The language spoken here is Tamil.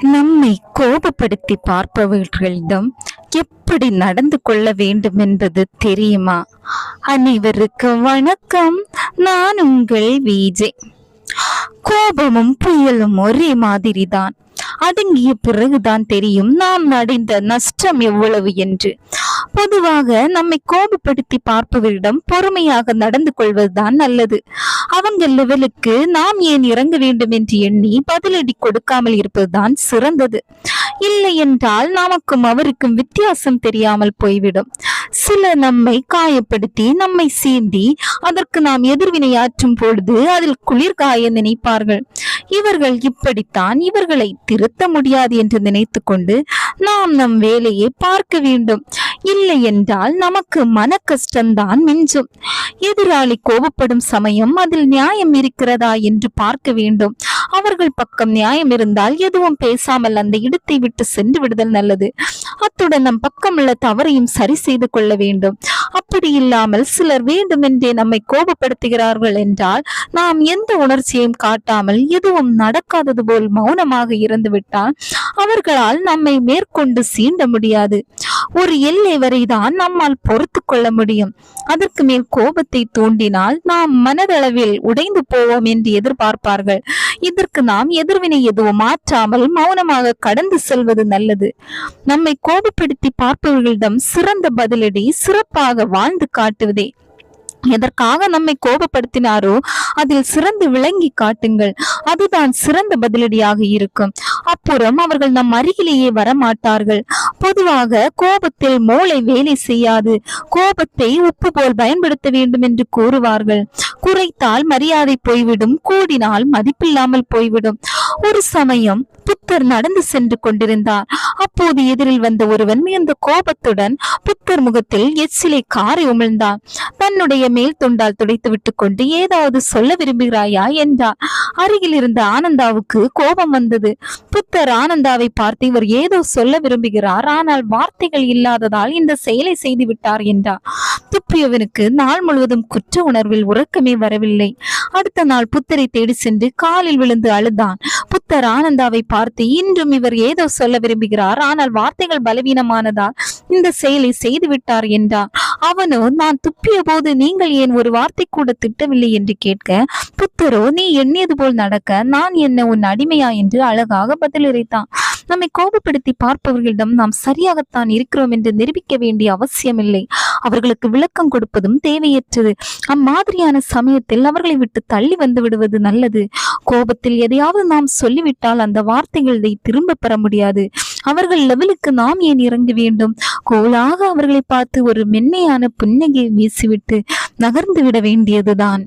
நம்மை கோபப்படுத்தி பார்ப்பவர்களிடம் எப்படி நடந்து கொள்ள வேண்டும் என்பது தெரியுமா? அனைவருக்கு வணக்கம். நான் உங்கள் விஜே கோபமும் புயலும் ஒரே மாதிரிதான். அடங்கிய பிறகுதான் தெரியும் நாம் அடைந்த நஷ்டம் எவ்வளவு என்று. பொதுவாக நம்மை கோபப்படுத்தி பார்ப்பவரிடம் பொறுமையாக நடந்து கொள்வதுதான் நல்லது. அவங்க லெவலுக்கு நாம் ஏன் இறங்க வேண்டும் என்று எண்ணி பதிலடி கொடுக்காமல் இருப்பதுதான் சிறந்தது. இல்லை என்றால் நமக்கும் அவருக்கும் வித்தியாசம் தெரியாமல் போய்விடும். சிலர் நம்மை காயப்படுத்தி நம்மை சீண்டி அதற்கு நாம் எதிர்வினையாற்றும் பொழுது அதில் குளிர் காய நினைப்பார்கள். இவர்கள் இப்படித்தான் இவர்களை திருத்த முடியாது என்று நினைத்து கொண்டு நாம் நம் வேலையை பார்க்க வேண்டும். இல்லை என்றால் நமக்கு மன கஷ்டம்தான் மிஞ்சும். எதிராளி கோபப்படும் சமயம் அதில் நியாயம் இருக்கிறதா என்று பார்க்க வேண்டும். அவர்கள் பக்கம் நியாயம் இருந்தால் எதுவும் பேசாமல் அந்த இடத்தை விட்டு சென்று விடுதல் நல்லது. அத்துடன் நம் பக்கம் உள்ள தவறையும் சரி செய்து கொள்ள வேண்டும். அப்படி இல்லாமல் சிலர் வேண்டுமென்றே நம்மை கோபப்படுத்துகிறார்கள் என்றால் நாம் எந்த உணர்ச்சியையும் காட்டாமல் எதுவும் நடக்காதது போல் மௌனமாக இருந்துவிட்டால் அவர்களால் நம்மை மேற்கொண்டு சீண்ட முடியாது. ஒரு எல்லை வரைதான் நம்மால் பொறுத்து கொள்ள முடியும். அதற்கு மேல் கோபத்தை தூண்டினால் நாம் மனதளவில் உடைந்து போவோம் என்று எதிர்பார்ப்பார்கள். இதற்கு நாம் எதிர்வினை எதுவும் மாற்றாமல் மௌனமாக கடந்து செல்வது நல்லது. நம்மை கோபப்படுத்தி பார்ப்பவர்களிடம் சிறந்த பதிலடி சிறப்பாக வாழ்ந்து காட்டுவதே. எதற்காக நம்மை கோபப்படுத்தினாரோ அதில் சிறந்து விளங்கி காட்டுங்கள். அதுதான் சிறந்த பதிலடியாக இருக்கும். அப்புறம் அவர்கள் நம் அருகிலேயே வரமாட்டார்கள். பொதுவாக கோபத்தில் மூளை வேலை செய்யாது. கோபத்தை உப்பு போல் பயன்படுத்த வேண்டும் என்று கூறுவார்கள். குறைத்தால் மரியாதை போய்விடும் கூடினால் மதிப்பில்லாமல் போய்விடும். ஒரு சமயம் புத்தர் நடந்து சென்று கொண்டிருந்தார். அப்போது எதிரில் வந்த ஒருவன் மிகுந்த கோபத்துடன் புத்தர் முகத்தில் எச்சிலை காரை உமிழ்ந்தான். தன்னுடைய மேல் துண்டால் துடைத்து விட்டு கொண்டு ஏதாவது சொல்ல விரும்புகிறாயா என்றார் அருகில் இருந்த ஆனந்தாவுக்கு கோபம் வந்தது. புத்தர் ஆனந்தாவை பார்த்து இவர் ஏதோ சொல்ல விரும்புகிறார் ஆனால் வார்த்தைகள் இல்லாததால் இந்த செயலை செய்து விட்டார் என்றார் துப்பியவனுக்கு நாள் முழுவதும் குற்ற உணர்வில் உறக்கமே வரவில்லை. அடுத்த நாள் புத்தரை தேடி சென்று காலில் விழுந்து அழுதான். புத்தர் ஆனந்தாவை பார்த்து இன்றும் இவர் ஏதோ சொல்ல விரும்புகிறார் ஆனால் வார்த்தைகள் பலவீனமானதால் இந்த செயலை செய்து விட்டார் என்றார் அவனோ நான் துப்பிய போது நீங்கள் ஏன் ஒரு வார்த்தை கூட திட்டவில்லை? என்று கேட்க புத்தரோ நீ எண்ணியது போல் நடக்க நான் என்ன உன் அடிமையா? என்று அழகாக பதிலளித்தான் நம்மை கோபப்படுத்தி பார்ப்பவர்களிடம் நாம் சரியாகத்தான் இருக்கிறோம் என்று நிரூபிக்க வேண்டிய அவசியமில்லை. அவர்களுக்கு விளக்கம் கொடுப்பதும் தேவையற்றது. அம்மாதிரியான சமயத்தில் அவர்களை விட்டு தள்ளி வந்து விடுவது நல்லது. கோபத்தில் எதையாவது நாம் சொல்லிவிட்டால் அந்த வார்த்தைகளை திரும்ப பெற முடியாது. அவர்கள் லெவலுக்கு நாம் ஏன் இறங்க வேண்டும்? கோலாக அவர்களை பார்த்து ஒரு மென்மையான புன்னகையை வீசிவிட்டு நகர்ந்து விட வேண்டியதுதான்.